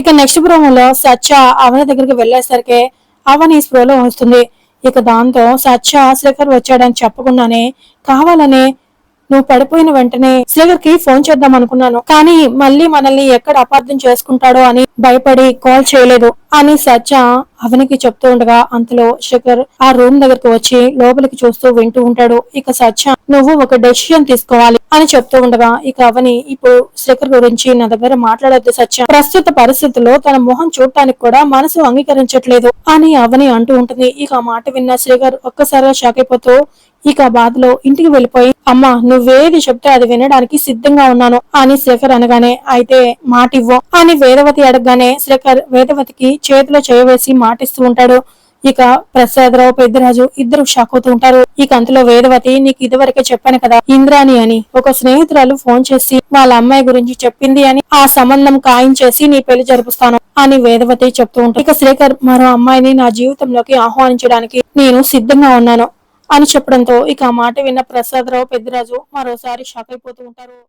ఇక నెక్స్ట్ ప్రోమోలో సత్య అవని దగ్గరికి వెళ్ళేసరికి అవని స్ప్రోలో వస్తుంది ఇక దాంతో సత్య శేఖర్ వచ్చాడని చెప్పకుండానే కావాలనే నువ్వు పడిపోయిన వెంటనే శ్రీగర్కి ఫోన్ చేద్దాం అనుకున్నాను. కానీ మళ్ళీ మనల్ని ఎక్కడ అపార్థం చేసుకుంటాడో అని భయపడి కాల్ చేయలేదు. అని సత్య అవనికి చెప్తూ ఉండగా అంతలో శేఖర్ ఆ రూమ్ దగ్గరకు వచ్చి లోపలికి చూస్తూ వింటూ ఉంటాడు. ఇక సత్య నువ్వు ఒక డెసిషన్ తీసుకోవాలి. అని చెప్తూ ఉండగా ఇక అవని ఇప్పుడు శేఖర్ గురించి నా దగ్గర మాట్లాడొద్దు సత్య. ప్రస్తుత పరిస్థితుల్లో తన మొహం చూడటానికి కూడా మనసు అంగీకరించట్లేదు అని అవని అంటూ ఉంటుంది. ఇక ఆ మాట విన్న శ్రీగర్ ఒక్కసారిగా షాక్ అయిపోతూ ఇక బాధలో ఇంటికి వెళ్ళిపోయి అమ్మా నువ్వేది చెప్తే అది వినడానికి సిద్ధంగా ఉన్నాను అని శేఖర్ అనగానే అయితే మాటివ్వు అని వేదవతి అడగగానే శేఖర్ వేదవతికి చేతిలో చేయవేసి మాటిస్తూ ఉంటాడు. ఇక ప్రసాదరావు పెద్దరాజు ఇద్దరు షాక్ అవుతూ ఉంటారు. ఇక అంతలో వేదవతి నీకు ఇదివరకే చెప్పాను కదా ఇంద్రాణి అని. ఒక స్నేహితురాలు ఫోన్ చేసి వాళ్ళ అమ్మాయి గురించి చెప్పింది అని ఆ సంబంధం ఖాయం చేసి నీ పెళ్ళి జరుపుస్తాను అని వేదవతి చెప్తూ ఉంటాడు ఇక శ్రీకర్ మరో అమ్మాయిని నా జీవితంలోకి ఆహ్వానించడానికి నేను సిద్ధంగా ఉన్నాను అని చెప్పడంతో ఇక ఆ మాట విన్న ప్రసాదరావు పెద్దరాజు మరోసారి షాక్ అయిపోతూ ఉంటారు.